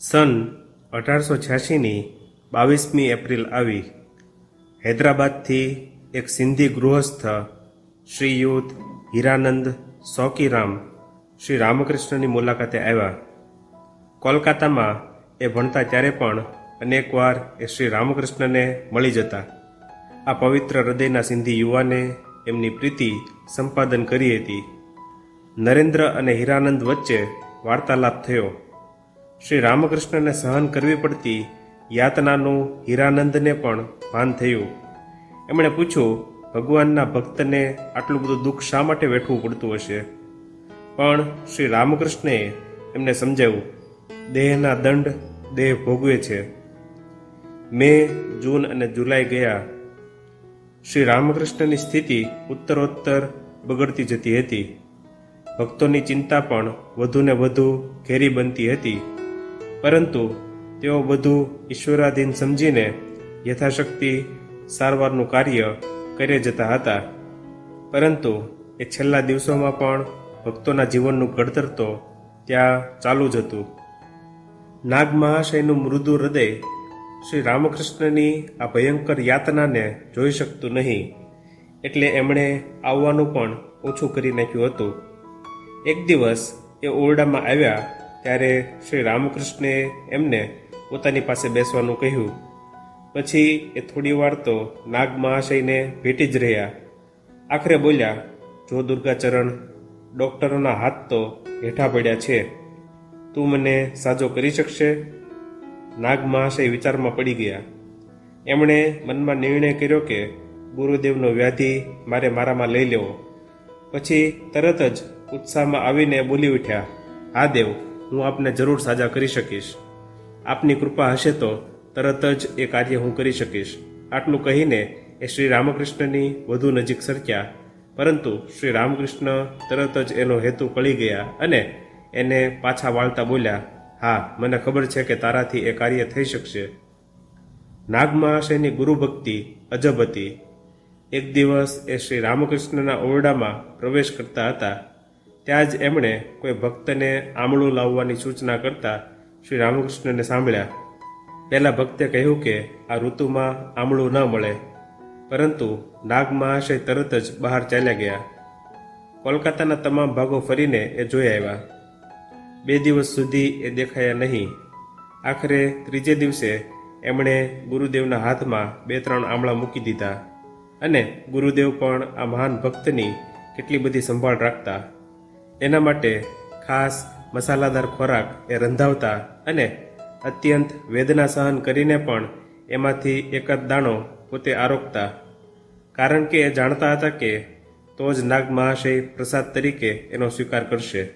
સન અઢારસો છ્યાસીની બાવીસમી એપ્રિલ આવી. હૈદરાબાદથી એક સિંધી ગૃહસ્થ શ્રીયુત હીરાનંદ સોકીરામ શ્રી રામકૃષ્ણની મુલાકાતે આવ્યા. કોલકાતામાં એ ભણતા ત્યારે પણ અનેકવાર એ શ્રી રામકૃષ્ણને મળી જતા. આ પવિત્ર હૃદયના સિંધી યુવાને એમની પ્રીતિ સંપાદન કરી હતી. નરેન્દ્ર અને હીરાનંદ વચ્ચે વાર્તાલાપ થયો. શ્રી રામકૃષ્ણને સહન કરવી પડતી યાતનાનું હીરાનંદને પણ ભાન થયું. એમણે પૂછ્યું, ભગવાનના ભક્તને આટલું બધું દુઃખ શા માટે વેઠવું પડતું હશે? પણ શ્રી રામકૃષ્ણએ એમને સમજાવ્યું, દેહના દંડ દેહ ભોગવે છે. મે, જૂન અને જુલાઈ ગયા. શ્રી રામકૃષ્ણની સ્થિતિ ઉત્તરોત્તર બગડતી જતી હતી. ભક્તોની ચિંતા પણ વધુને વધુ ઘેરી બનતી હતી. પરંતુ તેઓ બધું ઈશ્વરાધીન સમજીને યથાશક્તિ સારવારનું કાર્ય કરે જતા હતા. પરંતુ એ છેલ્લા દિવસોમાં પણ ભક્તોના જીવનનું ઘડતર તો ત્યાં ચાલુ જ હતું. નાગ મહાશયનું મૃદુ હૃદય શ્રી રામકૃષ્ણની આ ભયંકર યાતનાને જોઈ શકતું નહીં, એટલે એમણે આવવાનું પણ ઓછું કરી નાખ્યું હતું. એક દિવસ એ ઓરડામાં આવ્યા ત્યારે શ્રી રામકૃષ્ણે એમને પોતાની પાસે બેસવાનું કહ્યું. પછી એ થોડી વાર તો નાગ મહાશયને ભેટી જ રહ્યા. આખરે બોલ્યા, જો દુર્ગાચરણ ડોક્ટરોના હાથ તો હેઠા પડ્યા છે. તું મને સાજો કરી શકશે? નાગ મહાશય વિચારમાં પડી ગયા. એમણે મનમાં નિર્ણય કર્યો કે, ગુરુદેવનો વ્યાધિ મારે મારામાં લઈ લેવો. પછી તરત જ ઉત્સાહમાં આવીને બોલી ઉઠ્યા, હા દેવ હું આપને જરૂર સાજા કરી શકીશ. આપની કૃપા હશે તો તરત જ એ કાર્ય હું કરી શકીશ. આટલું કહીને એ શ્રી રામકૃષ્ણની વધુ નજીક સરક્યા. પરંતુ શ્રી રામકૃષ્ણ તરત જ એનો હેતુ કળી ગયા અને એને પાછા વાળતા બોલ્યા, હા, મને ખબર છે કે તારાથી એ કાર્ય થઈ શકશે. નાગમહાશયની ગુરુભક્તિ અજબ હતી. એક દિવસ એ શ્રી રામકૃષ્ણના ઓરડામાં પ્રવેશ કરતા હતા. ત્યાં જ એમણે કોઈ ભક્તને આમળું લાવવાની સૂચના કરતા શ્રી રામકૃષ્ણને સાંભળ્યા. પહેલાં ભક્તે કહ્યું કે આ ઋતુમાં આમળું ન મળે, પરંતુ નાગ મહાશય તરત જ બહાર ચાલ્યા ગયા. કોલકાતાના તમામ ભાગો ફરીને એ જોઈ આવ્યા. બે દિવસ સુધી એ દેખાયા નહીં. આખરે ત્રીજે દિવસે એમણે ગુરુદેવના હાથમાં બે ત્રણ આમળા મૂકી દીધા અને ગુરુદેવ પણ આ મહાન ભક્તની કેટલી બધી સંભાળ રાખતા એના માટે ખાસ મસાલાદાર ખોરાક એ રંધાવતા અને અત્યંત વેદના સહન કરીને પણ એમાંથી એકાદ દાણો પોતે આરોગતા. કારણ કે એ જાણતા હતા કે તો જ નાગ મહાશય પ્રસાદ તરીકે એનો સ્વીકાર કરશે.